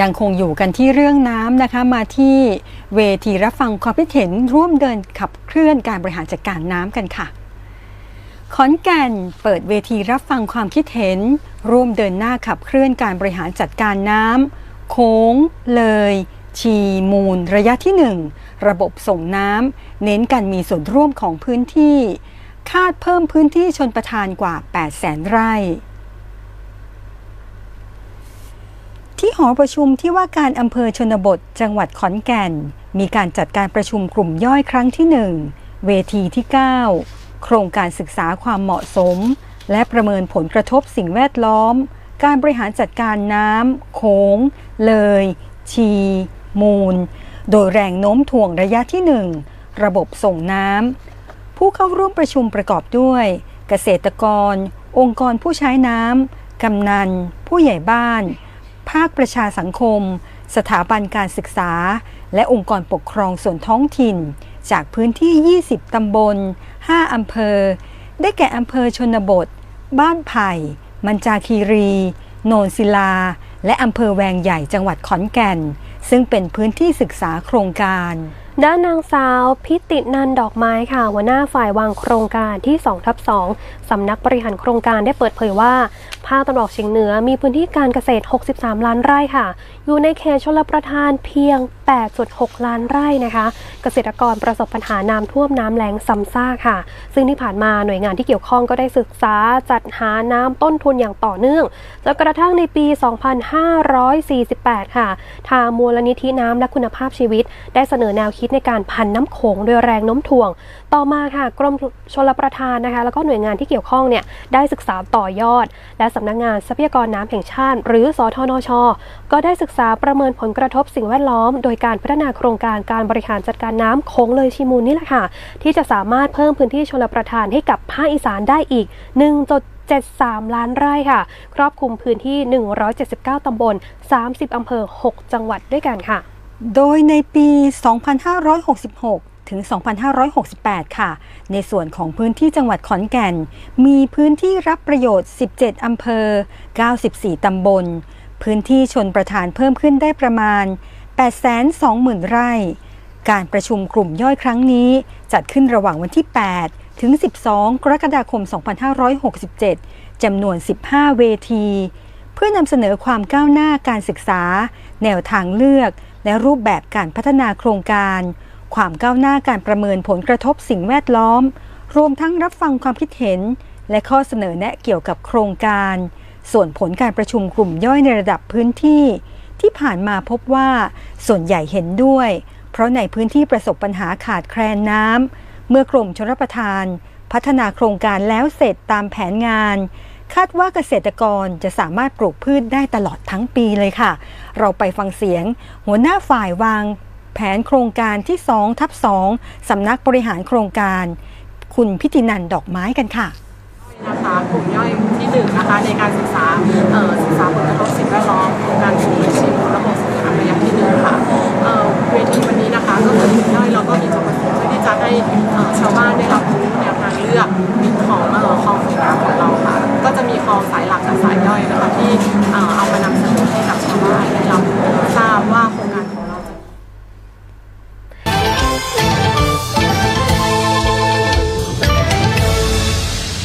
ยังคงอยู่กันที่เรื่องน้ำนะคะมาที่เวทีรับฟังความคิดเห็นร่วมเดินขับเคลื่อนการบริหารจัดการน้ำกันค่ะ ขอนแก่นเปิดเวทีรับฟังความคิดเห็น ร่วมเดินหน้าขับเคลื่อนการบริหารจัดการน้ำโค้ง เลย ชีมูล ระยะที่ 1 ระบบส่งน้ำเน้นการมีส่วนร่วมของพื้นที่ คาดเพิ่มพื้นที่ชนประทานกว่า8แสนไร่ ที่หอประชุมที่ว่าการอำเภอชนบท จังหวัดขอนแก่น มีการจัดการประชุมกลุ่มย่อยครั้งที่ 1 เวทีที่ 9 โครงการศึกษาความเหมาะสม และประเมินผลกระทบสิ่งแวดล้อม การบริหารจัดการน้ำโขง เลย ชี มูล โดยแรงโน้มถ่วงระยะที่ 1 ระบบส่งน้ำ ผู้เข้าร่วมประชุมประกอบด้วย เกษตรกร องค์กรผู้ใช้น้ำกำนัน ผู้ใหญ่บ้านาคประชาสังคม สถาบันการศึกษา และองค์กรปกครองส่วนท้องถิ่น จากพื้นที่ 20 ตำบล 5 อำเภอ ได้แก่อำเภอชนบท บ้านไผ่ มันจาคีรี โนนศิลา และอำเภอแวงใหญ่จังหวัดขอนแก่น ซึ่งเป็นพื้นที่ศึกษาโครงการด้านนางสาวพิตินันดอกไม้ค่ะหัวหน้าฝ่ายวางโครงการที่2ทับ2สำนักบริหารโครงการได้เปิดเผยว่า ภาคตะวันออกเฉียงเหนือมีพื้นที่การเกษตร 63 ล้านไร่ค่ะ อยู่ในเขตชลประทานเพียง 8.6 ล้านไร่นะคะ เกษตรกรประสบปัญหาน้ำท่วมน้ำแล้งซ้ำซากค่ะ ซึ่งที่ผ่านมาหน่วยงานที่เกี่ยวข้องก็ได้ศึกษาจัดหาน้ำต้นทุนอย่างต่อเนื่องจนกระทั่งในปี 2548 ค่ะ ทางมูลนิธิน้ำและคุณภาพชีวิต ได้เสนอแนวคิดในการพันน้ำโขงโดยแรงโน้มถ่วง ต่อมาค่ะกรมชลประทานนะคะ แล้วก็หน่วยงานที่เกี่ยวข้องเนี่ยได้ศึกษาต่อยอด และสำนักงานทรัพยากรน้ำแห่งชาติ หรือสทนช ก็ได้ศึกษาประเมินผลกระทบสิ่งแวดล้อม โดยการพัฒนาโครงการการบริหารจัดการน้ำโขงเลยชิมูลนี่แหละค่ะ ที่จะสามารถเพิ่มพื้นที่ชลประทานให้กับภาคอีสานได้อีก1.73ล้านไร่ค่ะ ครอบคลุมพื้นที่ 179 ตำบล 30 อำเภอ 6 จังหวัดด้วยกันค่ะ โดยในปี 2566 ถึง 2568 ค่ะ ในส่วนของพื้นที่จังหวัดขอนแก่น มีพื้นที่รับประโยชน์ 17 อำเภอ 94 ตำบล พื้นที่ชนประทานเพิ่มขึ้นได้ประมาณ 820,000 ไร่ การประชุมกลุ่มย่อยครั้งนี้จัดขึ้นระหว่างวันที่ 8 ถึง 12 กรกฎาคม 2567 จำนวน 15 เวที เพื่อนำเสนอความก้าวหน้าการศึกษา แนวทางเลือก และรูปแบบการพัฒนาโครงการ ความก้าวหน้าการประเมินผลกระทบสิ่งแวดล้อม รวมทั้งรับฟังความคิดเห็น และข้อเสนอแนะเกี่ยวกับโครงการ ส่วนผลการประชุมกลุ่มย่อยในระดับพื้นที่ ที่ผ่านมาพบว่า ส่วนใหญ่เห็นด้วย เพราะในพื้นที่ประสบปัญหาขาดแคลนน้ำเมื่อกรมชลประทาน พัฒนาโครงการแล้วเสร็จตามแผนงานคาดว่าเกษตรกรจะสามารถปลูกพืชได้ตลอดทั้งปีเลยค่ะ เราไปฟังเสียง หัวหน้าฝ่ายวาง แผนโครงการที่2ทับ2สำนักบริหารโครงการ คุณพิตินันดอกไม้กันค่ะนะคะกลุ่มย่อยที่หนึ่งนะคะในการศึกษาศึกษาผลกระทบสิ่งแวดล้อมโครงการสูงชิมระบบสุขภาพระยะที่หนึ่งค่ะ